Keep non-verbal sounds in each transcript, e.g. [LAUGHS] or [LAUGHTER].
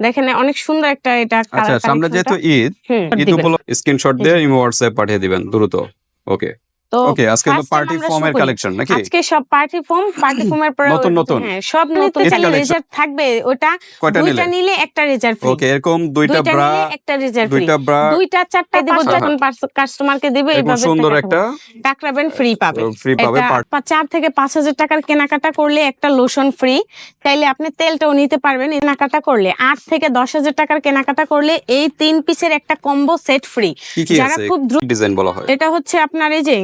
দেখেন অনেক সুন্দর একটা এটা আচ্ছা সামনে যেহেতু ঈদ ঈদ উপলক্ষে স্ক্রিনশট দিয়ে ইমো হোয়াটসঅ্যাপ পাঠিয়ে দিবেন দ্রুত। ওকে তো ওকে আজকে তো পার্টি ফর্মের কালেকশন নাকি? আজকে সব পার্টি ফর্ম পার্টি ফর্মের পরে নতুন নতুন। হ্যাঁ সব নতুন ঈদ চাইলে রেজাল্ট থাকবে ওটা দুইটা নিলে? একটা রেজাল্ট ফ্রি ওকে এরকম দুইটা দুইটা ব্রা একটা রেজাল্ট ফ্রি দুইটা ব্রা দুইটা চারটা দিব পাঁচটা। যখন কাস্টমারকে দেবে এইভাবে সুন্দর একটা টাকরাবেন ফ্রি পাবে। ফ্রি পাবে চার থেকে পাঁচ হাজার টাকার কেনাকাটা করলে একটা লোশন ফ্রি চাইলে আপনি তেলটাও নিতে পারবেন কেনাকাটা করলে। আট থেকে দশ হাজার টাকার কেনাকাটা করলে এই তিন পিসের একটা কম্বো সেট ফ্রি যারা খুব দ্রুত ডিজাইন বলা হয়? এটা হচ্ছে আপনার এই যে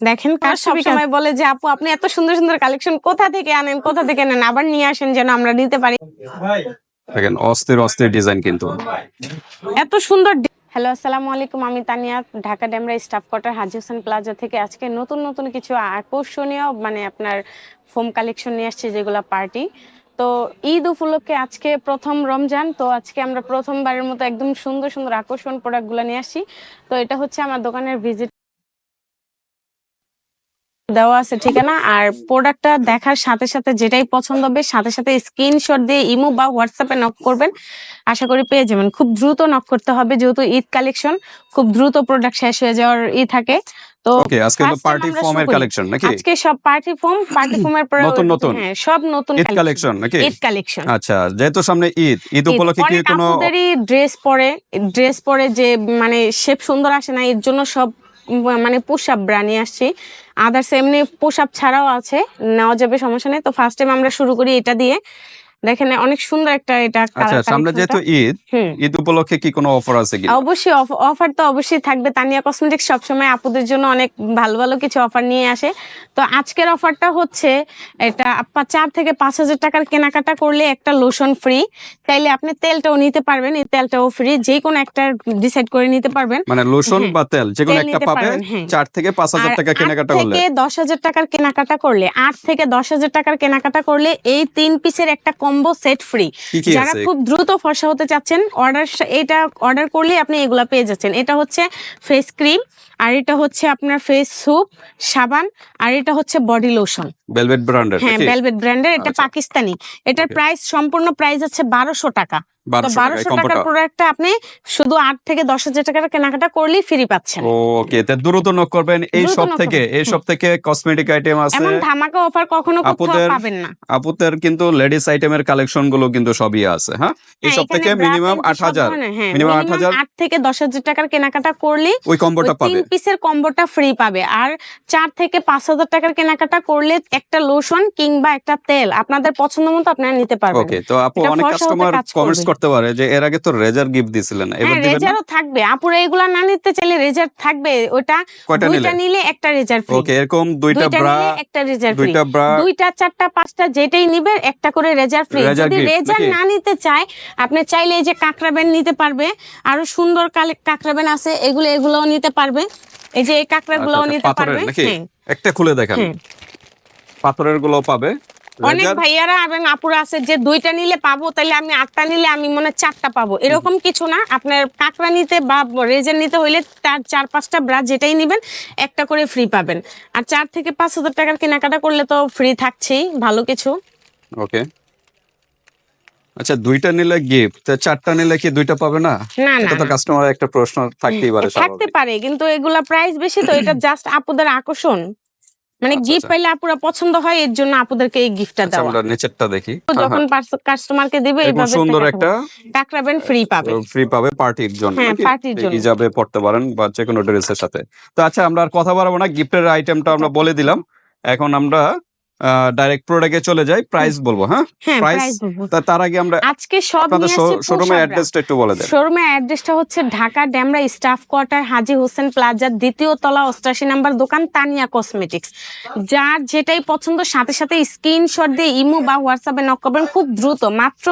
দেখেন কার সব সময় বলে যে আপু আপনি এত সুন্দর সুন্দর কালেকশন কোথা থেকে আনেন কোথা থেকে নেন? আবার নিয়ে আসেন যেন আমরা নিতে পারি। দেখেন অস্থির অস্থির ডিজাইন কিন্তু। এত সুন্দর হ্যালো আসসালামু আলাইকুম আমি Tania Dhaka Demra staff quarter Haji Hossain plaza থেকে আজকে নতুন নতুন কিছু আকর্ষণীয় মানে আপনার ফোম কালেকশন নিয়ে আসছে যেগুলো পার্টি তো ঈদ উপলক্ষে আজকে প্রথম রমজান তো আজকে আমরা প্রথমবারের মতো একদম সুন্দর সুন্দর আকর্ষণ প্রোডাক্টগুলো নিয়ে আসছি। তো এটা হচ্ছে আমার দোকানের ভিজিট দেওয়া আছে ঠিকানা। আর প্রোডাক্টটা দেখার সাথে সাথে যেটাই পছন্দ হবে সাথে সাথে স্ক্রিনশট দিয়ে ইমো বা হোয়াটসঅ্যাপে নক করবেন। আশা করি পেয়ে যাবেন। খুব দ্রুত নক করতে হবে যেহেতু ঈদ কালেকশন খুব দ্রুত প্রোডাক্ট শেষ হয়ে যাওয়ার ই থাকে। তো আজকে পার্টি ফর্মের কালেকশন নাকি? আজকে সব পার্টি ফর্ম পার্টি ফর্মের পরে নতুন নতুন। হ্যাঁ সব নতুন ঈদ কালেকশন নাকি? ঈদ কালেকশন আচ্ছা যেহেতু সামনে ঈদ ঈদ উপলক্ষে কি কোনো ড্রেস পরে ড্রেস পরে যে মানে শেপ সুন্দর আসে না এর জন্য সব মানে পোশাক ব্রানি আসছি। আদার্স এমনি পোশাক ছাড়াও আছে, নেওয়া যাবে, সমস্যা নেই। তো ফার্স্ট টাইম আমরা শুরু করি এটা দিয়ে। দেখেন অনেক সুন্দর একটা এটা আচ্ছা সামনে যেহেতু ঈদ ঈদ উপলক্ষে কি কোনো অফার আছে কি? অবশ্যই অফার তো অবশ্যই থাকবে। তানিয়া কসমেটিক্স সবসময় আপুদের জন্য অনেক ভালো ভালো কিছু অফার নিয়ে আসে। তো আজকের অফারটা হচ্ছে এটা আপা চার থেকে পাঁচ হাজার টাকার কেনাকাটা করলে একটা লোশন ফ্রি চাইলে আপনি তেলটাও নিতে পারবেন এই তেলটাও ফ্রি যে কোনো একটা ডিসাইড করে নিতে পারবেন। মানে লোশন হ্যাঁ। বা তেল যে কোনো একটা পাবে হ্যাঁ। চার থেকে পাঁচ হাজার টাকা কেনাকাটা করলে। থেকে দশ হাজার টাকার কেনাকাটা করলে আট থেকে দশ হাজার টাকার কেনাকাটা করলে এই তিন পিসের একটা কম্বো সেট ফ্রি যারা খুব দ্রুত ফর্সা হতে চাচ্ছেন অর্ডার এটা অর্ডার করলে আপনি এগুলা পেয়ে যাচ্ছেন। এটা হচ্ছে ফেস ক্রিম আর এটা হচ্ছে আপনার ফেস স্যুপ সাবান আর এটা হচ্ছে বডি লোশন ভেলভেট ব্র্যান্ডের হ্যাঁ ভেলভেট ব্র্যান্ডের এটা আচ্ছা। পাকিস্তানি। এটার প্রাইস সম্পূর্ণ প্রাইস আছে বারোশো টাকা। 1200 টাকা বারোশো টাকার প্রোডাক্টটা আপনি শুধু আট থেকে দশ হাজার টাকার কেনাকাটা করলেই ফ্রি পাচ্ছেন। ওকে তে দ্রুত নক করবেন। এই সব থেকে এই সব থেকে কসমেটিক আইটেম আছে। এমন ধামাকা অফার কখনো কোথাও পাবেন না। আপুদের কিন্তু লেডিস আইটেমের কালেকশনগুলো কিন্তু সবই আছে হ্যাঁ? এই হ্যাঁ, সব থেকে মিনিমাম আট হাজার। ধরনের, হ্যাঁ, minimum 8,000 আট থেকে দশ হাজার টাকার কেনাকাটা করলে ওই কম্বোটা পাবে। পিসের কম্বোটা ফ্রি পাবে। আর চার থেকে পাঁচ হাজার টাকার কেনাকাটা করলে একটা লোশন কিংবা একটা তেল আপনাদের পছন্দ মতো আপনারা নিতে পারবেন। ওকে তো আপু অনেক কাস্টমার কমেন্টস করতে পারে যে এর আগে তো রেজার গিফট দিছিলেন এবার হ্যাঁ দিবেন রেজারও থাকবে। আপুরা এগুলা না নিতে চাইলে রেজার থাকবে। ওটা দুইটা নিলে? একটা রেজার ফ্রি ওকে এরকম দুইটা ব্রা একটা রেজার ফ্রি দুইটা ব্রা দুইটা চারটা পাঁচটা যেটাই নিবে একটা করে রেজার ফ্রি যদি রেজার না নিতে চায় আপনি চাইলে এই যে কাঁকড়া ব্যান নিতে পারবে। আরও সুন্দর কাঁকড়া আছে এগুলো এগুলোও নিতে পারবে। এই যে এই কাঁকড়াগুলোও আচ্ছা, নিতে পাথরের পারবে? হ্যাঁ। একটা খুলে দেখেন। পাথরেরগুলো পাবে। অনেক ভাইয়ারা এবং আপুরা আছে যে দুইটা নিলে পাবো তাহলে আমি আটটা নিলে আমি মনে চারটা পাবো। এরকম কিছু না। আপনার কাঁকড়া নিতে বা রেজার নিতে হইলে তার চার পাঁচটা ব্রা যেটাই নিবেন একটা করে ফ্রি পাবেন। আর চার থেকে পাঁচ হাজার টাকার কেনাকাটা করলে তো ফ্রি থাকছেই ভালো কিছু। ওকে আচ্ছা দুইটা নিলে গিফট চারটা নিলে কি দুইটা পাবে না? এটা তো কাস্টমার একটা প্রশ্ন থাকতেই পারে থাকতে পারে কিন্তু এগুলা প্রাইস বেশি তো এটা জাস্ট আপুদের আকর্ষণ। মানে আচ্ছা, গিফট আচ্ছা। পাইলে আপুরা পছন্দ হয় এর জন্য আপুদেরকে এই গিফটটা আচ্ছা, দেওয়া। আমরা নেচারটা দেখি। তো যখন কাস্টমারকে দিবে এইভাবে সুন্দর একটা টাকরাবেন ফ্রি পাবে। ফ্রি পাবে পার্টির জন্য হ্যাঁ? পার্টির জন্য। হিজাবে পড়তে পারেন বা যে কোনো ড্রেসের সাথে। তো আচ্ছা আমরা আর কথা বাড়াবো না গিফটের আইটেমটা আমরা বলে দিলাম। এখন আমরা ডাইরেক্ট প্রোডাক্টে চলে যাই প্রাইস বলব হ্যাঁ? হ্যাঁ প্রাইস তা- তার আগে আমরা আজকে সব নিয়ে শোরুমের অ্যাড্রেসটা একটু বলে দেন। শোরুমের অ্যাড্রেসটা হচ্ছে ঢাকা ড্যামরা স্টাফ কোয়ার্টার হাজি হোসেন প্লাজার দ্বিতীয় তলা অষ্টাশি নাম্বার দোকান তানিয়া কসমেটিক্স। যার যেটাই পছন্দ সাথে সাথে স্ক্রিনশট দিয়ে ইমো বা হোয়াটসঅ্যাপে নক করবেন খুব দ্রুত। মাত্র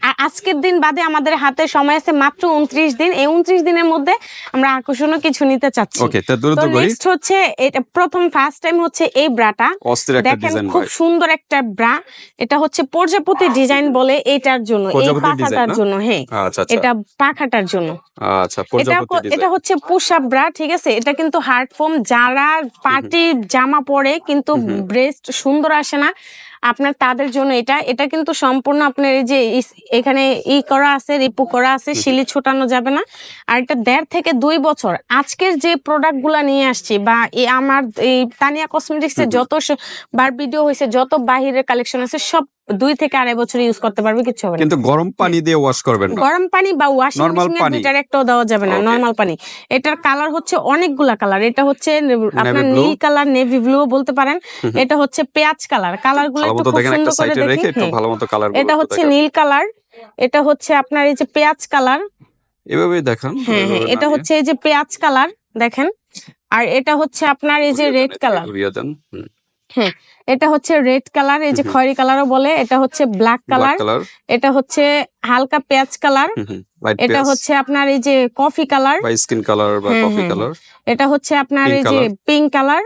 আর আজকের দিন বাদে আমাদের হাতে সময় আছে মাত্র উনত্রিশ দিন। এই উনত্রিশ দিনের মধ্যে আমরা আকর্ষণীয় কিছু নিতে চাচ্ছি। ওকে তো দ্রুত হচ্ছে এটা প্রথম ফার্স্ট টাইম হচ্ছে এই ব্রাটা। অস্থির একটা দেখেন ডিজাইন খুব সুন্দর একটা ব্রা এটা হচ্ছে প্রজাপতি ডিজাইন বলে এটার জন্য এই পাখাটার জন্য হ্যাঁ। আচ্ছা আচ্ছা। এটা পাখাটার জন্য। আচ্ছা এটা ক- এটা হচ্ছে পুষা ব্রা ঠিক আছে? এটা কিন্তু হার্ড ফোম যারা পার্টি জামা পরে কিন্তু। ব্রেস্ট সুন্দর আসে না। আপনার তাদের জন্য এটা এটা কিন্তু সম্পূর্ণ আপনার এই যে এখানে ই করা আছে রিপু করা আছে শিলি ছোটানো যাবে না। আর এটা দেড় থেকে দুই বছর। আজকের যে প্রোডাক্টগুলো নিয়ে আসছি বা এই আমার এই তানিয়া কসমেটিক্স এর হুম হুম। যত বার ভিডিও হয়েছে যত বাহিরের কালেকশন আছে সব দুই থেকে আড়াই বছর ইউজ করতে পারবে কিছু হবে কিন্তু গরম পানি দিয়ে ওয়াশ করবেন গরম পানি বা ওয়াশিং মেশিনের দুইটার একটাও দেওয়া যাবে না নরমাল পানি। এটার কালার হচ্ছে অনেকগুলা কালার এটা হচ্ছে আপনার নীল কালার নেভি ব্লু বলতে পারেন। এটা হচ্ছে পেঁয়াজ কালার কালারগুলো একটু সুন্দর একটা করে সাইডে দেখি। রেখে একটু হ্যাঁ। কালার এটা হচ্ছে নীল কালার এটা হচ্ছে আপনার এই যে পেঁয়াজ কালার এভাবেই দেখান হ্যাঁ হ্যাঁ এটা হচ্ছে এই যে পেঁয়াজ কালার দেখেন। আর এটা হচ্ছে আপনার এই যে রেড কালার হুম। এটা হচ্ছে রেড কালার এই যে খয়রি কালার খয়েরি কালারও বলে এটা হচ্ছে ব্ল্যাক কালার। এটা হচ্ছে হালকা পেঁয়াজ কালার। এটা হচ্ছে আপনার এই যে কফি কালার। বা স্কিন কালার বা কফি কালার। এটা হচ্ছে আপনার এই যে পিঙ্ক কালার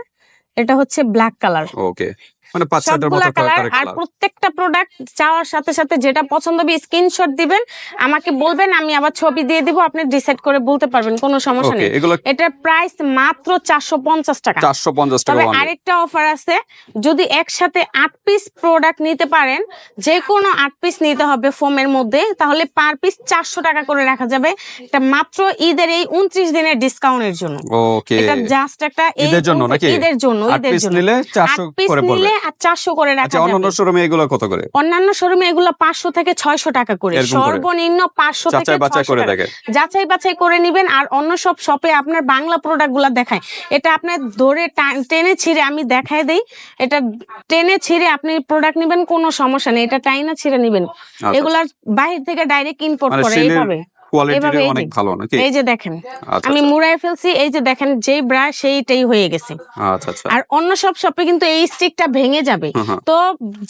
এটা হচ্ছে ব্ল্যাক কালার। ওকে। মানে পাঁচ ছয়টার মতো কালার আর প্রত্যেকটা প্রোডাক্ট চাওয়ার সাথে সাথে যেটা পছন্দ হবে স্ক্রিনশট দিবেন। আমাকে বলবেন আমি আবার ছবি দিয়ে দিব আপনি ডিসাইড করে বলতে পারবেন কোনো সমস্যা নেই। প্রাইস মাত্র চারশো পঞ্চাশ টাকা। চারশো পঞ্চাশ টাকা তবে আরেকটা অফার আছে যদি একসাথে আট পিস প্রোডাক্ট নিতে পারেন যে কোনো পিস নিতে হবে ফোমের মধ্যে তাহলে পার পিস চারশো টাকা করে রাখা যাবে। এটা মাত্র ঈদের এই উনত্রিশ দিনের ডিসকাউন্টের জন্য। ওকে এটা জাস্ট একটা ঈদের জন্য নাকি? ঈদের জন্য ঈদের জন্য। নিলে চারশো আট পিস করে পড়বে। আর চারশো করে রাখা আচ্ছা অন্যান্য শোরুমে এগুলো কত করে? অন্যান্য শোরুমে এগুলো পাঁচশো থেকে ছয়শো টাকা করে। সর্বনিম্ন পাঁচশো থেকে যাচাই বাছাই করে। যাচাই বাছাই করে নিবেন আর অন্য সব শপে আপনার বাংলা প্রোডাক্টগুলা দেখায়। এটা আপনার ধরে টেনে ছিঁড়ে আমি দেখাই দেই। এটা টেনে ছিঁড়ে আপনি প্রোডাক্ট নিবেন কোনো সমস্যা নেই। এটা টাইনা ছিঁড়ে নিবেন। আচ্ছা, এগুলার বাহির থেকে ডাইরেক্ট ইম্পোর্ট মানে করে এইভাবে। কোয়ালিটি অনেক ভালো নাকি এই যে দেখেন আচ্ছা আমি মুড়াই ফেলছি এই যে দেখেন যেই ব্রা সেইটাই হয়ে গেছে। আচ্ছা আচ্ছা। আর অন্য সব শপে কিন্তু এই স্টিকটা ভেঙে যাবে। তো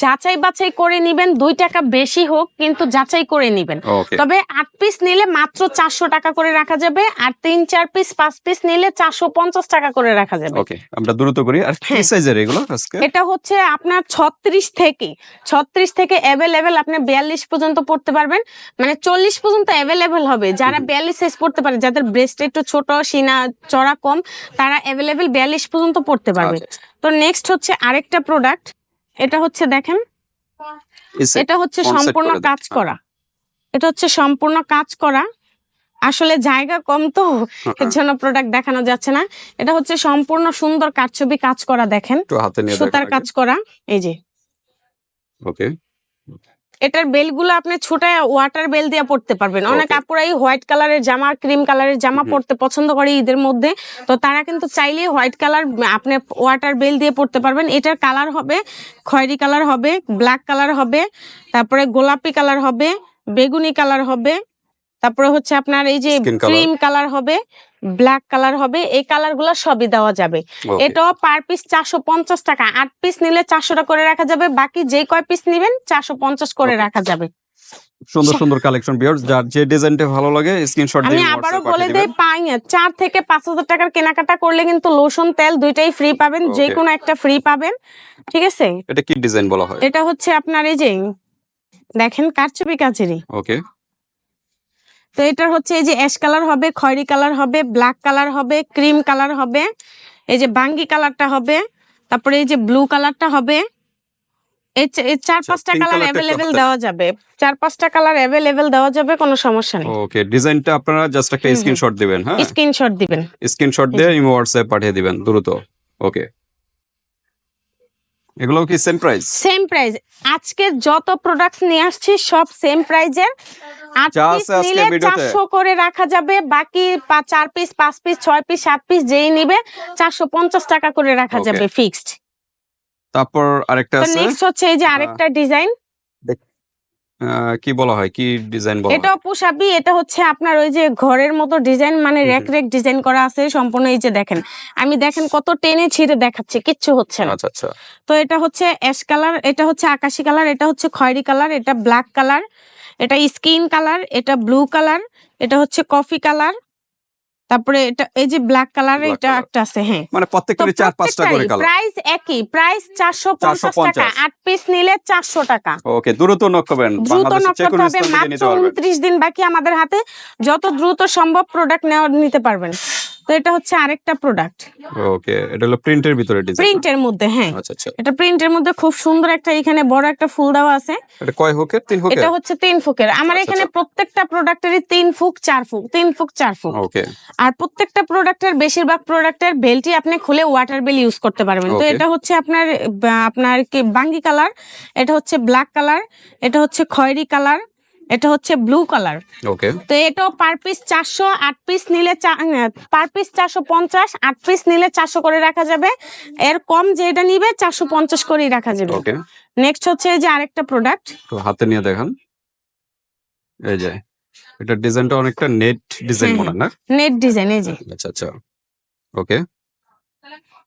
যাচাই বাছাই করে নিবেন দুই টাকা বেশি হোক কিন্তু যাচাই করে নিবেন। তবে আট পিস নিলে মাত্র চারশো টাকা করে রাখা যাবে আর তিন চার পিস পাঁচ পিস নিলে চারশো পঞ্চাশ টাকা করে রাখা যাবে। ওকে আমরা দ্রুত করি। আর কি হ্যাঁ। সাইজের এগুলো আজকে? এটা হচ্ছে আপনার ছত্রিশ থেকে ছত্রিশ থেকে অ্যাভেলেবেল আপনি বিয়াল্লিশ পর্যন্ত পড়তে পারবেন। মানে চল্লিশ পর্যন্ত অ্যাভেলেবেল হবে। যারা বিয়াল্লিশ সাইজ পড়তে পারে যাদের ব্রেস্ট একটু ছোট সিনা চড়া কম তারা অ্যাভেলেবেল বিয়াল্লিশ পর্যন্ত পড়তে পারবে। আচ্ছা, তো নেক্সট হচ্ছে আরেকটা প্রোডাক্ট এটা হচ্ছে দেখেন। এটা হচ্ছে সম্পূর্ণ কাজ করা। এটা হচ্ছে সম্পূর্ণ কাজ করা। আসলে জায়গা কম তো এর জন্য প্রোডাক্ট দেখানো যাচ্ছে না। এটা হচ্ছে সম্পূর্ণ সুন্দর কাঠছবি কাজ করা দেখেন। সুতার কাজ করা। এই যে। ওকে এটার বেলগুলো আপনি ছোটায় ওয়াটার বেল দিয়ে পড়তে পারবেন অনেক. আপুরাই হোয়াইট কালারের জামা ক্রিম কালারের জামা হুম। পড়তে পছন্দ করে ঈদের মধ্যে তো তারা কিন্তু চাইলে হোয়াইট কালার আপনি ওয়াটার বেল দিয়ে পড়তে পারবেন এটার কালার হবে খয়েরি কালার হবে ব্ল্যাক কালার হবে তারপরে গোলাপি কালার হবে বেগুনি কালার হবে তারপরে হচ্ছে আপনার এই যে ক্রিম কালার হবে ব্ল্যাক কালার হবে এই কালারগুলো সবই দেওয়া যাবে। এটাও পার পিস চারশো পঞ্চাশ টাকা। আট পিস নিলে চারশো টাকা করে রাখা যাবে বাকি যে কয় পিস নিবেন চারশো পঞ্চাশ করে রাখা যাবে। সুন্দর সুন্দর কালেকশন ভিউয়ার্স যার যে ডিজাইনটা ভালো লাগে স্ক্রিনশট আমি দিয়ে আবারও WhatsApp বলে দেই পাই চার থেকে পাঁচ হাজার টাকার কেনাকাটা করলে কিন্তু লোশন তেল দুইটাই ফ্রি পাবেন যে. কোনো একটা ফ্রি পাবেন ঠিক আছে? এটা কি ডিজাইন বলা হয়? এটা হচ্ছে আপনার এই যে দেখেন কারচুপি কাচেরি ওকে তো এটার হচ্ছে এই যে অ্যাশ কালার হবে খয়েরি কালার হবে ব্ল্যাক কালার হবে ক্রিম কালার হবে এই যে বাঙ্গি কালারটা হবে তারপরে এই যে ব্লু কালারটা হবে। এই চার আচ্ছা, পাঁচটা কালার অ্যাভেলেবেল দেওয়া যাবে। চার পাঁচটা কালার অ্যাভেলেবেল দেওয়া যাবে কোনো সমস্যা নেই। ওকে ডিজাইনটা আপনারা জাস্ট একটা। স্ক্রিনশট দিবেন হ্যাঁ? স্ক্রিনশট দিবেন। স্ক্রিনশট দিয়ে ইমো হোয়াটসঅ্যাপ পাঠিয়ে দিবেন দ্রুত। ওকে এগুলো কি সেম প্রাইস সেম প্রাইস আজকে যত প্রোডাক্টস নিয়ে আসছি সব সেম প্রাইজের যা আছে আজকে ভিডিওতে। চারশো করে রাখা যাবে। বাকি পিস পিস পিস পিস যেই নিবে চারশো পঞ্চাশ টাকা করে রাখা যাবে ফিক্সড তারপর আরেকটা আছে। নেক্সট হচ্ছে এই যে আরেকটা ডিজাইন কি বলা হয়? কি ডিজাইন বলা হয়? এটাও এটা হচ্ছে আপনার ওই যে ঘরের মতো ডিজাইন মানে রেক রেক ডিজাইন করা আছে সম্পূর্ণ। এই যে দেখেন আমি দেখেন কত টেনে ছিঁড়ে দেখাচ্ছে কিচ্ছু হচ্ছে না। আচ্ছা আচ্ছা। তো এটা হচ্ছে অ্যাশ কালার এটা হচ্ছে আকাশি কালার এটা হচ্ছে খয়েরি কালার এটা ব্ল্যাক কালার এটা স্কিন কালার এটা ব্লু কালার এটা হচ্ছে কফি কালার তারপরে এটা এই যে ব্ল্যাক কালার এটা একটা আছে হ্যাঁ। মানে প্রত্যেকটারই চার পাঁচটা করে কালার প্রাইস একই প্রাইস চারশো পঞ্চাশ টাকা। 450 আট পিস নিলে চারশো টাকা। ওকে দ্রুত নক করবেন। দ্রুত নক করতে হবে মাত্র পারবেন। উনত্রিশ দিন বাকি আমাদের হাতে। যত দ্রুত সম্ভব প্রোডাক্ট নেওয়া নিতে পারবেন। তো এটা হচ্ছে আরেকটা প্রোডাক্ট ওকে এটা হলো প্রিন্টের ভিতরে ডিজাইন প্রিন্টের মধ্যে হ্যাঁ। আচ্ছা আচ্ছা। এটা প্রিন্টের মধ্যে খুব সুন্দর একটা এখানে বড় একটা ফুল দেওয়া আছে। এটা কয় হোকের? তিন হোকের? এটা হচ্ছে তিন ফুকের। আমার আচ্ছা, এখানে আচ্ছা। প্রত্যেকটা প্রোডাক্টেরই তিন ফুক চার ফুক তিন ফুক চার ফুক। ওকে আর প্রত্যেকটা প্রোডাক্টের বেশিরভাগ প্রোডাক্টের বেলটি আপনি খুলে ওয়াটার বেল ইউজ করতে পারবেন। তো এটা হচ্ছে আপনার আপনার কি বাঙ্গি কালার এটা হচ্ছে ব্ল্যাক কালার এটা হচ্ছে খয়েরি কালার এটা হচ্ছে ব্লু কালার ওকে তো এটা পার পিস চারশো আট পিস নিলে পার পিস চারশো পঞ্চাশ আট পিস নিলে চারশো করে রাখা যাবে। এর কম যেটা নিবে চারশো পঞ্চাশ করেই রাখা যাবে। ওকে নেক্সট হচ্ছে এই যে আরেকটা প্রোডাক্ট তো হাতে নিয়ে দেখান। এই যে এটা ডিজাইনটা অনেকটা নেট ডিজাইন মনে না? নেট ডিজাইন এই যে। আচ্ছা আচ্ছা। ওকে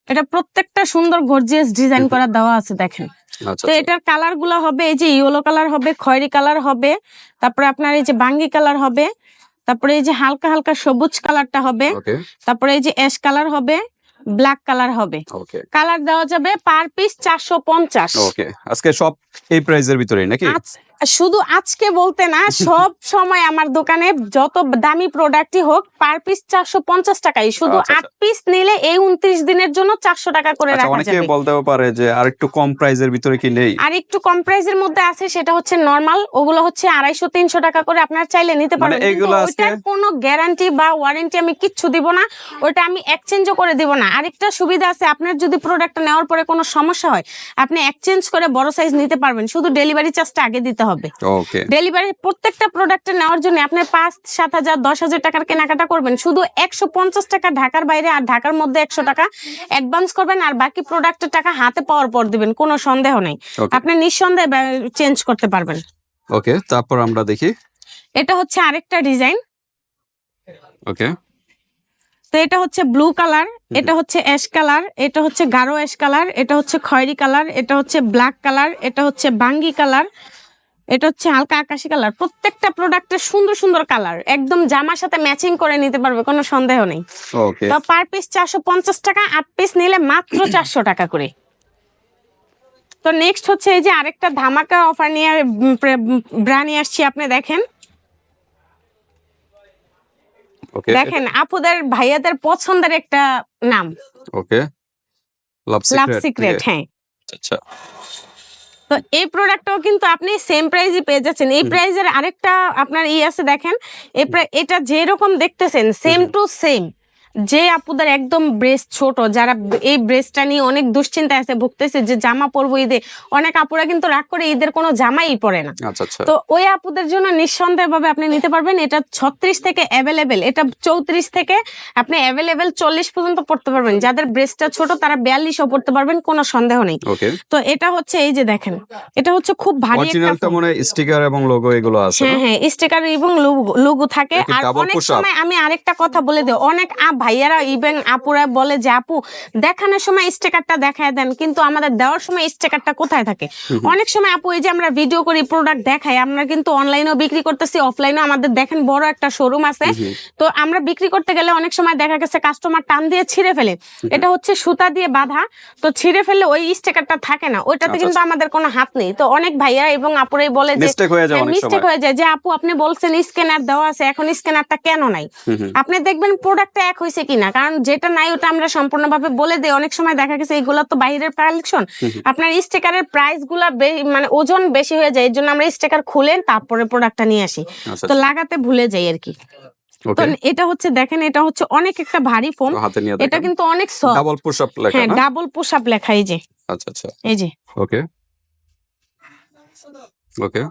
এটা প্রত্যেকটা সুন্দর গর্জিয়াস ডিজাইন করা দেওয়া আছে দেখেন। তো আচ্ছা। এটার কালারগুলা হবে এই যে ইয়েলো কালার হবে খয়েরি কালার হবে তারপরে আপনার এই যে বাঙ্গি কালার হবে তারপরে এই যে হালকা হালকা সবুজ কালারটা হবে তারপরে এই যে অ্যাশ কালার হবে ব্ল্যাক কালার হবে। কালার দেওয়া যাবে পার পিস চারশো পঞ্চাশ। ওকে। আজকে সব এই প্রাইজের ভিতরেই নাকি? শুধু আজকে বলতে না [LAUGHS] সব সময় আমার দোকানে যত দামি প্রোডাক্টই হোক পার পিস চারশো পঞ্চাশ টাকাই। শুধু আচ্ছা, আট পিস নিলে এই উনত্রিশ দিনের জন্য চারশো টাকা করে আচ্ছা রাখা অনেকে বলতেও পারে যে আর একটু কম প্রাইজের ভিতরে কি নেই? আর একটু কম প্রাইসের মধ্যে আছে সেটা হচ্ছে নরমাল ওগুলো হচ্ছে আড়াইশো তিনশো টাকা করে আপনার চাইলে নিতে মানে আজকে- ওইটার কোনো গ্যারান্টি বা ওয়ারেন্টি আমি কিচ্ছু দিব না ওইটা আমি এক্সচেঞ্জও করে দিব না। আরেকটা সুবিধা আছে আপনার যদি প্রোডাক্টটা নেওয়ার পরে কোনো সমস্যা হয় আপনি এক্সচেঞ্জ করে বড় সাইজ নিতে পারবেন। শুধু ডেলিভারি চার্জটা আগে দিতে হবে। ওকে ডেলিভারি প্রত্যেকটা প্রোডাক্টে নেওয়ার জন্য আপনি পাঁচ সাত হাজার দশ হাজার টাকার কেনাকাটা করবেন শুধু একশো পঞ্চাশ টাকা ঢাকার বাইরে আর ঢাকার মধ্যে একশো টাকা অ্যাডভান্স করবেন আর বাকি প্রোডাক্টের টাকা হাতে পাওয়ার পর দিবেন কোনো সন্দেহ নেই। আপনি নিঃসন্দেহে চেঞ্জ করতে পারবেন। ওকে তারপর আমরা দেখি। এটা হচ্ছে আরেকটা ডিজাইন ওকে তো এটা হচ্ছে ব্লু কালার এটা হচ্ছে অ্যাশ কালার এটা হচ্ছে গাঢ় অ্যাশ কালার এটা হচ্ছে খয়েরি কালার এটা হচ্ছে ব্ল্যাক কালার এটা হচ্ছে বাঙ্গি কালার এটা হচ্ছে হালকা আকাশি কালার। প্রত্যেকটা প্রোডাক্টের সুন্দর সুন্দর কালার। একদম জামার সাথে ম্যাচিং করে নিতে পারবে কোনো সন্দেহ নেই। ওকে তো পার পিস চারশো পঞ্চাশ টাকা আট পিস নিলে মাত্র [COUGHS] চারশো টাকা করে। তো নেক্সট হচ্ছে এই যে আরেকটা ধামাকা অফার নিয়ে ব্রা নিয়ে আসছি আপনি দেখেন। ওকে দেখেন আপুদের ভাইয়াদের পছন্দের একটা নাম। ওকে লাভ সিক্রেট হ্যাঁ। আচ্ছা। তো এই প্রোডাক্টটাও কিন্তু আপনি সেম প্রাইজে পেয়ে যাচ্ছেন। এই প্রাইজের আরেকটা আপনার ই আছে দেখেন। এটা যেরকম দেখতেছেন সেম টু সেম যে আপুদের একদম ব্রেস্ট ছোট যারা এই ব্রেস্টটা নিয়ে অনেক দুশ্চিন্তায় আছে ভুগতেছে যে জামা পরবো ঈদে অনেক আপুরা কিন্তু রাগ করে ঈদের কোনো জামাই পরে না। আচ্ছা আচ্ছা। তো ওই আপুদের জন্য নিঃসন্দেহ ভাবে আপনি নিতে পারবেন এটা ছত্রিশ থেকে অ্যাভেলেবেল এটা চৌত্রিশ থেকে আপনি অ্যাভেলেবেল চল্লিশ পর্যন্ত পড়তে পারবেন। যাদের ব্রেস্টটা ছোট তারা বিয়াল্লিশও পড়তে পারবেন কোনো সন্দেহ নেই। তো এটা হচ্ছে এই যে দেখেন এটা হচ্ছে খুব ভারী একটা মনে স্টিকার এবং লোগো এগুলো আছে হ্যাঁ হ্যাঁ স্টিকার এবং লুগু থাকে। আর অনেক সময় আমি আরেকটা কথা বলে দিই অনেক ভাইয়ারা ইভেন আপুরা বলে যে আপু দেখানোর সময় স্টিকারটা দেখায় দেন কিন্তু আমাদের দেওয়ার সময় স্টিকারটা কোথায় থাকে? অনেক সময় আপু এই যে আমরা ভিডিও করি প্রোডাক্ট দেখাই আমরা কিন্তু অনলাইনেও বিক্রি করতেছি অফলাইনেও আমাদের দেখেন বড় একটা শোরুম আছে। তো আমরা বিক্রি করতে গেলে অনেক সময় দেখা গেছে কাস্টমার টান দিয়ে ছিঁড়ে ফেলে। এটা হচ্ছে সুতা দিয়ে বাঁধা তো ছিঁড়ে ফেললে ওই স্টিকারটা থাকে না। ওইটাতে আচ্ছা, কিন্তু আমাদের কোনো হাত নেই। তো অনেক ভাইয়া এবং আপুরাই বলে যে মিস্টেক হয়ে যায় হয়ে যায় যে আপু আপনি বলছেন স্ক্যানার দেওয়া আছে এখন স্ক্যানারটা কেন নাই। আপনি দেখবেন প্রোডাক্টটা এক হয়েছে কিনা? কারণ যেটা নাই ওটা আমরা সম্পূর্ণভাবে বলে দিই। অনেক সময় দেখা গেছে এইগুলো তো বাইরের কালেকশন আপনার স্টিকারের প্রাইসগুলা মানে ওজন বেশি হয়ে যায় এর জন্য আমরা স্টিকার খুলেন তারপরে প্রোডাক্টটা নিয়ে আসি। আচ্ছা তো লাগাতে ভুলে যাই আর কি। তো এটা হচ্ছে দেখেন এটা হচ্ছে অনেক একটা ভারী ফোম এটা কিন্তু অনেক সফট ডাবল পুশ আপ লেখা হ্যাঁ ডাবল পুশ আপ লেখা এই যে। আচ্ছা আচ্ছা। এই যে। ওকে ওকে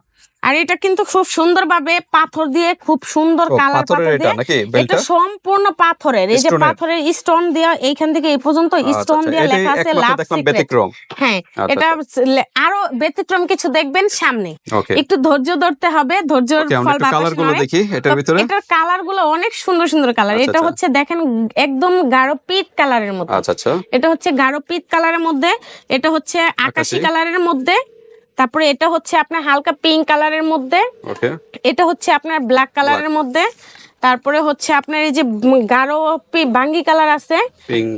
আর এটা কিন্তু খুব সুন্দরভাবে পাথর দিয়ে খুব সুন্দর কালার পাথর এটা দিয়ে এটা সম্পূর্ণ পাথরের এই যে পাথরের স্টোন দেওয়া এইখান থেকে এই পর্যন্ত আচ্ছা, স্টোন আচ্ছা, দেওয়া লেখা আছে লাভ ব্যতিক্রম। হ্যাঁ আচ্ছা, এটা আরও ব্যতিক্রম কিছু দেখবেন সামনে। একটু ধৈর্য ধরতে হবে ধৈর্যের আমরা ফল কালারগুলো দেখি এটার ভিতরে। এটার কালারগুলো অনেক সুন্দর সুন্দর কালার আচ্ছা, এটা আচ্ছা। হচ্ছে দেখেন একদম গাঢ় পিত কালারের মধ্যে। আচ্ছা আচ্ছা। এটা হচ্ছে গাঢ় পিত কালারের মধ্যে এটা হচ্ছে আকাশি। কালারের মধ্যে তারপরে এটা হচ্ছে আপনার হালকা পিঙ্ক কালারের মধ্যে। এটা হচ্ছে আপনার ব্ল্যাক কালারের মধ্যে। তারপরে হচ্ছে আপনার এই যে গাঢ় বাঙ্গি কালার আছে।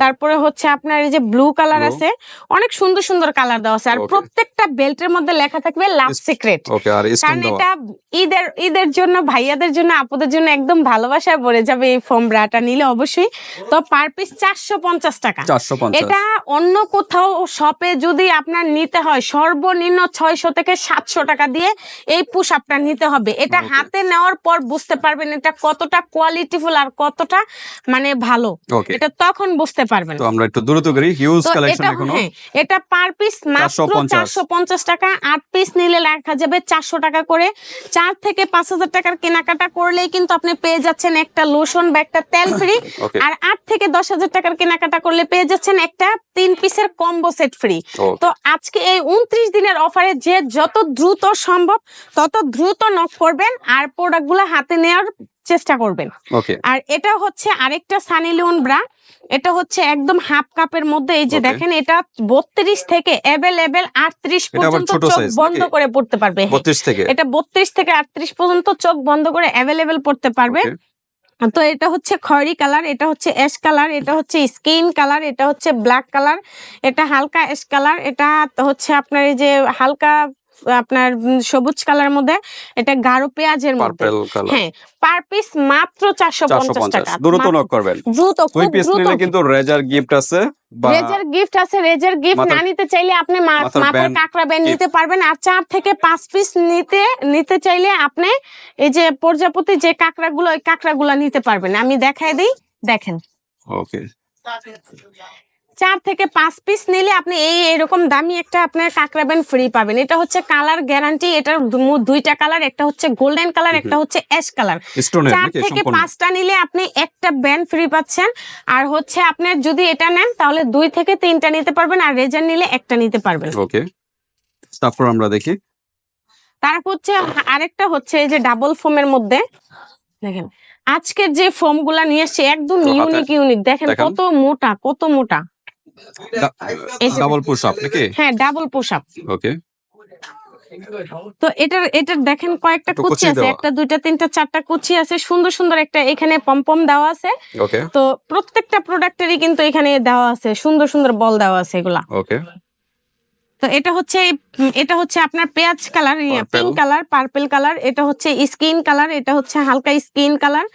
তারপরে হচ্ছে আপনার এই যে ব্লু কালার আছে। অনেক সুন্দর সুন্দর কালার দেওয়া আছে। আর প্রত্যেকটা বেল্টের মধ্যে লেখা থাকবে লাভ সিক্রেট কারণ এটা ঈদের ঈদের জন্য ভাইয়াদের জন্য আপুদের জন্য একদম ভালোবাসায় পড়ে যাবে এই ফোম ব্রাটা নিলে অবশ্যই। তো পার পিস চারশো পঞ্চাশ টাকা। এটা অন্য কোথাও শপে যদি আপনার নিতে হয় সর্বনিম্ন ছয়শো থেকে সাতশো টাকা দিয়ে এই পুশ আপটা নিতে হবে। এটা হাতে নেওয়ার পর বুঝতে পারবেন এটা কতটা কোয়ালিটিফুল আর কতটা মানে ভালো এটা তখন বুঝতে পারবেন। তো আমরা একটু দ্রুত করি হিউজ কালেকশন এখনও। হ্যাঁ এটা পার পিস মাত্র 450 টাকা আট পিস নিলে লেখা যাবে চারশো টাকা করে। চার থেকে পাঁচ হাজার টাকার কেনাকাটা করলেই কিন্তু আপনি পেয়ে যাচ্ছেন একটা লোশন বা একটা তেল ফ্রি [COUGHS] আর আট থেকে দশ হাজার টাকার কেনাকাটা করলে পেয়ে যাচ্ছেন একটা তিন পিসের কম্বো সেট ফ্রি তো আজকে এই উনত্রিশ দিনের অফারে যে যত দ্রুত সম্ভব তত দ্রুত নক করবেন। আর প্রোডাক্টগুলো হাতে নেওয়ার চেষ্টা করবেন। আর এটা হচ্ছে আরেকটা সানি লিওন ব্রা। এটা হচ্ছে একদম হাফ কাপের মধ্যে এই যে দেখেন এটা বত্রিশ থেকে অ্যাভেলেবেল আটত্রিশ পর্যন্ত চোখ বন্ধ করে পড়তে পারবে। এটা বত্রিশ থেকে আটত্রিশ পর্যন্ত চোখ বন্ধ করে অ্যাভেলেবেল পড়তে পারবে। তো এটা হচ্ছে খয়েরি কালার এটা হচ্ছে অ্যাশ কালার এটা হচ্ছে স্কিন কালার এটা হচ্ছে ব্ল্যাক কালার এটা হালকা অ্যাশ কালার এটা হচ্ছে আপনার এই যে হালকা আপনার সবুজ কালার মধ্যে এটা গাঢ় পেঁয়াজের মধ্যে। হ্যাঁ পার পিস মাত্র চারশো চারশো পঞ্চাশ। পঞ্চাশ টাকা। দ্রুত নক করবেন। দ্রুত খুব পিস দ্রুত নিলে কিন্তু রেজার গিফট আছে রেজার গিফট আছে রেজার গিফট না নিতে চাইলে আপনি মাথার কাঁকড়া ব্যান্ড নিতে পারবেন। আর চার থেকে পাঁচ পিস নিতে নিতে চাইলে আপনি এই যে প্রজাপতি যে কাঁকড়াগুলো ওই কাঁকড়াগুলো নিতে পারবেন। আমি দেখাই দিই দেখেন। ওকে চার থেকে পাঁচ পিস নিলে আপনি এই এরকম দামি একটা আপনার কাঁকড়া ব্যান্ড ফ্রি পাবেন। এটা হচ্ছে কালার গ্যারান্টি এটার দুইটা কালার একটা হচ্ছে গোল্ডেন কালার একটা হচ্ছে অ্যাশ কালার চার থেকে পাঁচটা নিলে আপনি একটা ব্যান্ড ফ্রি পাচ্ছেন। আর হচ্ছে আপনার যদি এটা নেন তাহলে দুই থেকে তিনটা নিতে পারবেন আর রেজার নিলে একটা নিতে পারবেন। ওকে তারপর আমরা দেখি। তারপর হচ্ছে আরেকটা হচ্ছে এই যে ডাবল ফোমের মধ্যে। দেখেন আজকের যে ফোমগুলা নিয়ে এসছে একদম ইউনিক ইউনিক দেখেন। কত মোটা কত মোটা। ডাবল পুশ আপ নাকি? হ্যাঁ ডাবল পোশাক ওকে তো এটার এটার দেখেন কয়েকটা কুচি কুচি আছে একটা দুইটা তিনটা চারটা কুচি আছে সুন্দর সুন্দর একটা এখানে পমপম দেওয়া আছে। তো প্রত্যেকটা প্রোডাক্টেরই কিন্তু এখানে দেওয়া আছে সুন্দর সুন্দর বল দেওয়া আছে এগুলা। ওকে তো এটা হচ্ছে এটা হচ্ছে আপনার পেঁয়াজ colour pink colour purple colour এটা হচ্ছে স্কিন কালার এটা হচ্ছে হালকা স্কিন কালার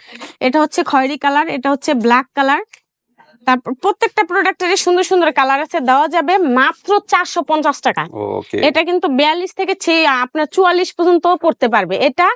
এটা হচ্ছে খয়েরি কালার এটা হচ্ছে ব্ল্যাক কালার। তারপর প্রত্যেকটা প্রোডাক্টের সুন্দর সুন্দর কালার আছে দেওয়া যাবে মাত্র চারশো পঞ্চাশ টাকা। এটা কিন্তু বিয়াল্লিশ থেকে আপনার চুয়াল্লিশ পর্যন্ত পড়তে পারবে। এটা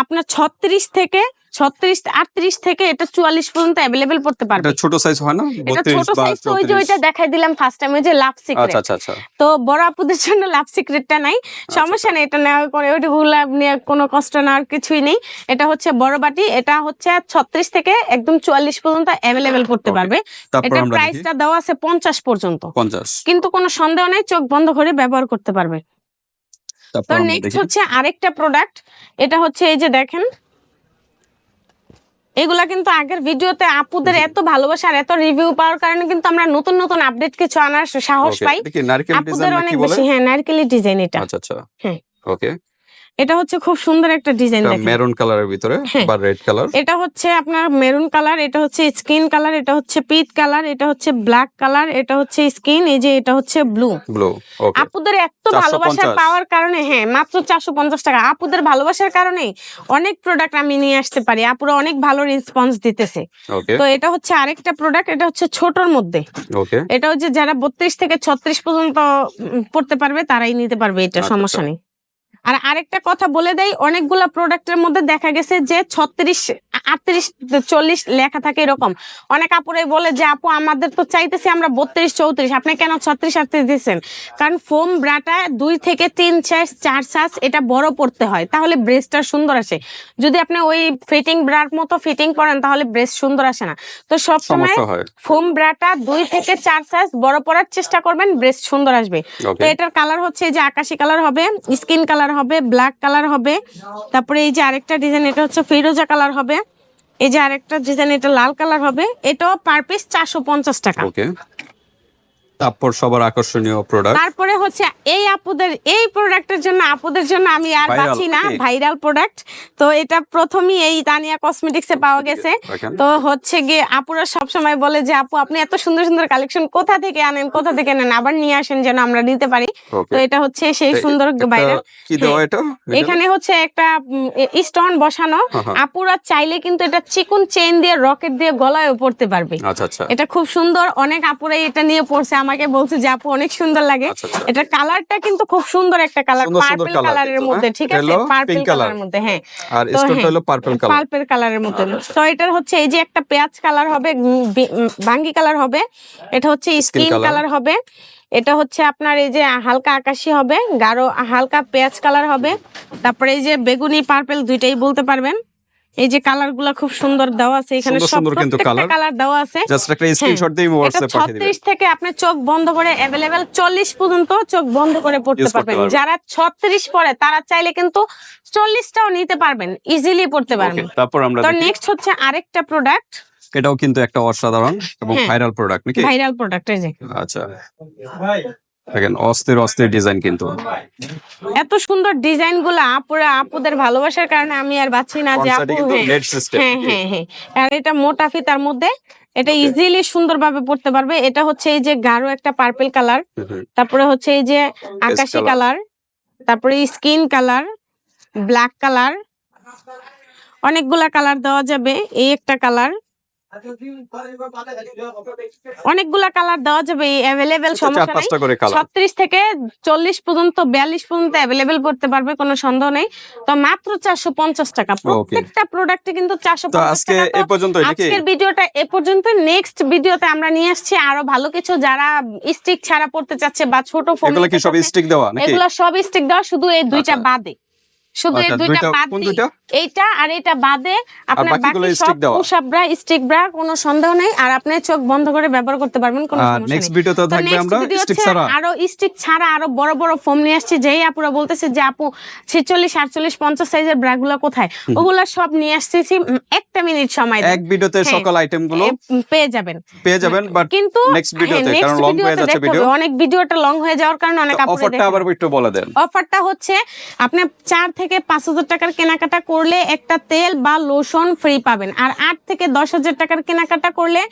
আপনার ছত্রিশ থেকে ছত্রিশ আটত্রিশ থেকে এটা চুয়াল্লিশ পর্যন্ত অ্যাভেলেবেল পড়তে পারবে। ছোট সাইজ হয় না? এটা ছোট সাইজ ওই যে ওইটা দেখাই দিলাম ফার্স্ট টাইম ওই যে লাভ সিক্রেট আচ্ছা আচ্ছা আচ্ছা। তো বড় আপুদের জন্য লাভ সিক্রেটটা নাই। সমস্যা নেই এটা নেওয়ার করে ওইগুলো নিয়ে কোনো কষ্ট নেওয়ার কিছুই নেই। এটা হচ্ছে বড় বাটি এটা হচ্ছে ছত্রিশ থেকে একদম চুয়াল্লিশ পর্যন্ত অ্যাভেলেবেল করতে পারবে। এটার প্রাইসটা দেওয়া আছে পঞ্চাশ পর্যন্ত। কিন্তু কোনো সন্দেহ নেই চোখ বন্ধ করে ব্যবহার করতে পারবে। তো নেক্সট হচ্ছে আরেকটা প্রোডাক্ট এটা হচ্ছে এই যে দেখেন এগুলা কিন্তু আগের ভিডিওতে আপুদের এত ভালোবাসা আর এত রিভিউ পাওয়ার কারণে কিন্তু আমরা নতুন নতুন আপডেট কিছু আনার সাহস পাই। আপুদের অনেক বেশি হ্যাঁ নারকেলি ডিজাইন এটা। আচ্ছা আচ্ছা। হ্যাঁ। ওকে এটা হচ্ছে খুব সুন্দর একটা ডিজাইন মেরুন কালারের ভিতরে হ্যাঁ। বা রেড কালার এটা হচ্ছে আপনার মেরুন কালার এটা হচ্ছে স্কিন কালার এটা হচ্ছে পিট কালার এটা হচ্ছে ব্ল্যাক কালার এটা হচ্ছে স্কিন এই যে এটা হচ্ছে ব্লু ব্লু ওকে আপুদের এত 450 ভালোবাসার পাওয়ার কারণে হ্যাঁ মাত্র চারশো পঞ্চাশ টাকা আপুদের ভালোবাসার কারণে অনেক প্রোডাক্ট আমি নিয়ে আসতে পারি আপুরা অনেক ভালো রেসপন্স দিতেছে ওকে তো এটা হচ্ছে আরেকটা প্রোডাক্ট এটা হচ্ছে ছোটর মধ্যে ওকে এটা হচ্ছে যারা বত্রিশ থেকে ছত্রিশ পর্যন্ত পড়তে পারবে তারাই নিতে পারবে এটা আচ্ছা, সমস্যা আচ্ছা। নেই আর আরেকটা কথা বলে দেয় অনেকগুলা প্রোডাক্টের মধ্যে দেখা গেছে যে ছত্রিশ আটত্রিশ চল্লিশ লেখা থাকে এরকম। অনেক আপুরাই বলে যে আপু আমাদের তো চাইতেছি আমরা বত্রিশ চৌত্রিশ। আপনি কেন ছত্রিশ আটত্রিশ দিচ্ছেন? কারণ ফোম ব্রাটা দুই থেকে তিন সাইজ চার সাইজ এটা বড় পড়তে হয়। তাহলে ব্রেস্টটা সুন্দর আসে। যদি আপনি ওই ফিটিং ব্রার মতো ফিটিং করেন তাহলে ব্রেস্ট সুন্দর আসে না। তো সবসময় ফোম ব্রাটা দুই থেকে চার সাইজ বড় পড়ার চেষ্টা করবেন ব্রেস্ট সুন্দর আসবে। তো এটার কালার হচ্ছে যে আকাশি কালার হবে স্কিন কালার হবে ব্ল্যাক কালার হবে। তারপরে এই যে আরেকটা ডিজাইন এটা হচ্ছে ফিরোজা কালার হবে। এই যে আরেকটা ডিজাইন এটা লাল কালার হবে। এটাও পার পিস চারশো পঞ্চাশ টাকা। তারপর সবার আকর্ষণীয় প্রোডাক্ট তারপরে হচ্ছে এই আপুদের এই প্রোডাক্টের জন্য আপুদের জন্য আমি আর বাঁচি না ভাইরাল প্রোডাক্ট তো এটা প্রথমেই এই তানিয়া কসমেটিক্সে পাওয়া গেছে। তো হচ্ছে গিয়ে আপুরা সবসময় বলে যে আপু আপনি এত সুন্দর সুন্দর কালেকশন কোথা থেকে আনেন কোথা থেকে নেন? আবার নিয়ে আসেন যেন আমরা নিতে পারি। তো এটা হচ্ছে সেই সুন্দর ভাইরাল কি দেওয়া হ্যাঁ। এটা? এখানে হচ্ছে একটা স্টোন বসানো। হ্যাঁ, হ্যাঁ। আপুরা চাইলে কিন্তু এটা চিকুন চেইন দিয়ে রকেট দিয়ে গলায়ও পড়তে পারবে। আচ্ছা আচ্ছা। এটা খুব সুন্দর। অনেক আপুরাই এটা নিয়ে পড়ছে আমাকে বলছে যে আপু অনেক সুন্দর লাগে। আচ্ছা, আচ্ছা। এটা কালারটা কিন্তু খুব সুন্দর একটা কালার পার্পল কালারের মধ্যে? ঠিক আছে? পার্পল কালারের মধ্যে হ্যাঁ। আর স্টোনটা হ্যাঁ, হলো পার্পল কালার। পার্পল কালারের মধ্যে। তো এটার হচ্ছে এই যে একটা পেঁয়াজ কালার হবে বাঙ্গি কালার হবে। এটা হচ্ছে স্কিন কালার হবে। এটা হচ্ছে আপনার এই যে হালকা আকাশি হবে গাঢ় হালকা পেঁয়াজ কালার হবে। তারপরে এই যে বেগুনি পার্পল দুইটাই বলতে পারবেন। এই যে কালারগুলা খুব সুন্দর দেওয়া আছে এখানে সুন্দর সব কিন্তু প্রত্যেকটা কালার দেওয়া আছে। জাস্ট একটা স্ক্রিনশট দিয়ে হোয়াটসঅ্যাপ পাঠিয়ে দিবেন। ছত্রিশ থেকে আপনি চোখ বন্ধ করে অ্যাভেলেবেল চল্লিশ পর্যন্ত চোখ বন্ধ করে পড়তে পারবেন। যারা ছত্রিশ পরে তারা চাইলে কিন্তু চল্লিশটাও নিতে পারবেন ইজিলি পড়তে পারবেন। তারপর আমরা তো নেক্সট হচ্ছে আরেকটা প্রোডাক্ট এটাও কিন্তু একটা অসাধারণ এবং হ্যাঁ। ভাইরাল প্রোডাক্ট নাকি? ভাইরাল প্রোডাক্ট এই যে। আচ্ছা। দেখেন অস্থির অস্থির ডিজাইন কিন্তু। এত সুন্দর ডিজাইনগুলা আপুরা আপুদের ভালোবাসার কারণে আমি আর বাঁচি না যে আপু হ্যাঁ হ্যাঁ হ্যাঁ হ্যাঁ। আর এটা মোটা ফিতার মধ্যে এটা ইজিলি সুন্দরভাবে পড়তে পারবে। এটা হচ্ছে এই যে গাঢ় একটা পার্পল কালার তারপরে হচ্ছে এই যে আকাশি কালার তারপরে স্কিন কালার ব্ল্যাক কালার অনেকগুলা কালার দেওয়া যাবে। এই একটা কালার অনেকগুলা কালার দেওয়া যাবে অ্যাভেলেবেল চার সমস্যা নেই। পাঁচটা করে কালার ছত্রিশ থেকে চল্লিশ পর্যন্ত বিয়াল্লিশ পর্যন্ত অ্যাভেলেবেল করতে পারবে কোনো সন্দেহ নেই। তো মাত্র চারশো পঞ্চাশ টাকা। প্রত্যেকটা প্রোডাক্টে কিন্তু চারশো তো আজকে এ পর্যন্তই নাকি? আজকের ভিডিওটা এ পর্যন্ত নেক্সট ভিডিওতে আমরা নিয়ে আসছি আরও ভালো কিছু। যারা স্টিক ছাড়া পড়তে চাচ্ছে বা ছোট ফোন এগুলো কি সব স্টিক দেওয়া নাকি? এগুলো সব স্টিক দেওয়া শুধু এই দুইটা আচ্ছা। বাদে। শুধু এই আচ্ছা, দুইটা বাদ? এইটা আর এটা বাদে আপনার বাকি সব? স্টিক ব্রা কোনো সন্দেহ নেই আর আপনি চোখ বন্ধ করে ব্যবহার করতে পারবেন কোনো সমস্যা নেক্সট ভিডিওতে থাকবে আমরা স্টিক ছাড়া আরও স্টিক ছাড়া আরও বড় বড় ফোম নিয়ে আসছে যেই আপুরা বলতেছে যে আপু ছেচল্লিশ আটচল্লিশ পঞ্চাশ সাইজের ব্রাগুলো কোথায় ওগুলা সব নিয়ে আসতেছি একটা মিনিট সময়। এক ভিডিওতে হ্যাঁ। সকল আইটেমগুলো পেয়ে যাবেন পেয়ে যাবেন বাট কিন্তু next ভিডিওতে, হ্যাঁ, কারণ long হয়ে যাচ্ছে ভিডিও। অনেক ভিডিওটা লং হয়ে যাওয়ার কারণে অনেক আপুরা অফারটা আবার একটু বলে দেন অফারটা হচ্ছে আপনি চার থেকে পাঁচ হাজার টাকার কেনাকাটা করলে একটা তেল বা লোশন ফ্রি পাবেন। আর আট থেকে দশ হাজার টাকার কেনাকাটা করলে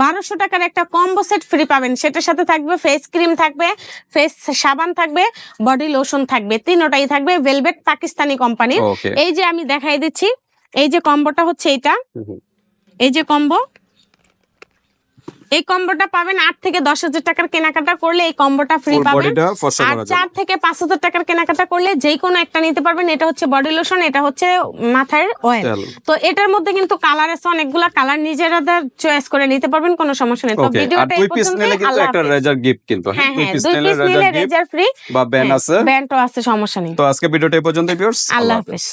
বারোশো টাকার একটা কম্বো সেট ফ্রি পাবেন। সেটার সাথে থাকবে ফেস ক্রিম থাকবে ফেস সাবান থাকবে বডি লোশন থাকবে তিনোটাই থাকবে ভেলভেট পাকিস্তানি কোম্পানির এই যে আমি দেখাই দিচ্ছি এই যে কম্বোটা হচ্ছে এইটা। এই যে কম্বো এই কম্বোটা পাবেন আট থেকে দশ হাজার টাকার কেনাকাটা করলে এই কম্বোটা ফ্রি পাবেন। আর চার থেকে পাঁচ হাজার টাকার কেনাকাটা করলে যে কোনো একটা নিতে পারবেন। এটা হচ্ছে বডি লোশন এটা হচ্ছে মাথার অয়েল তো এটার মধ্যে কিন্তু কালার আছে অনেকগুলা কালার নিজেরা চয়েস করে নিতে পারবেন কোনো সমস্যা নেই। তো ভিডিওটা এই পর্যন্তই। কিন্তু একটা রেজার গিফট কিন্তু হ্যাঁ? দুই হ্যাঁ পিস দুই নিলে পিস নিলে রেজার ফ্রি বা ব্যান আছে। ব্যান্ডও আছে সমস্যা নেই। তো আজকে ভিডিওটা এই পর্যন্তই ভিউয়ার্স আল্লাহ হাফেজ।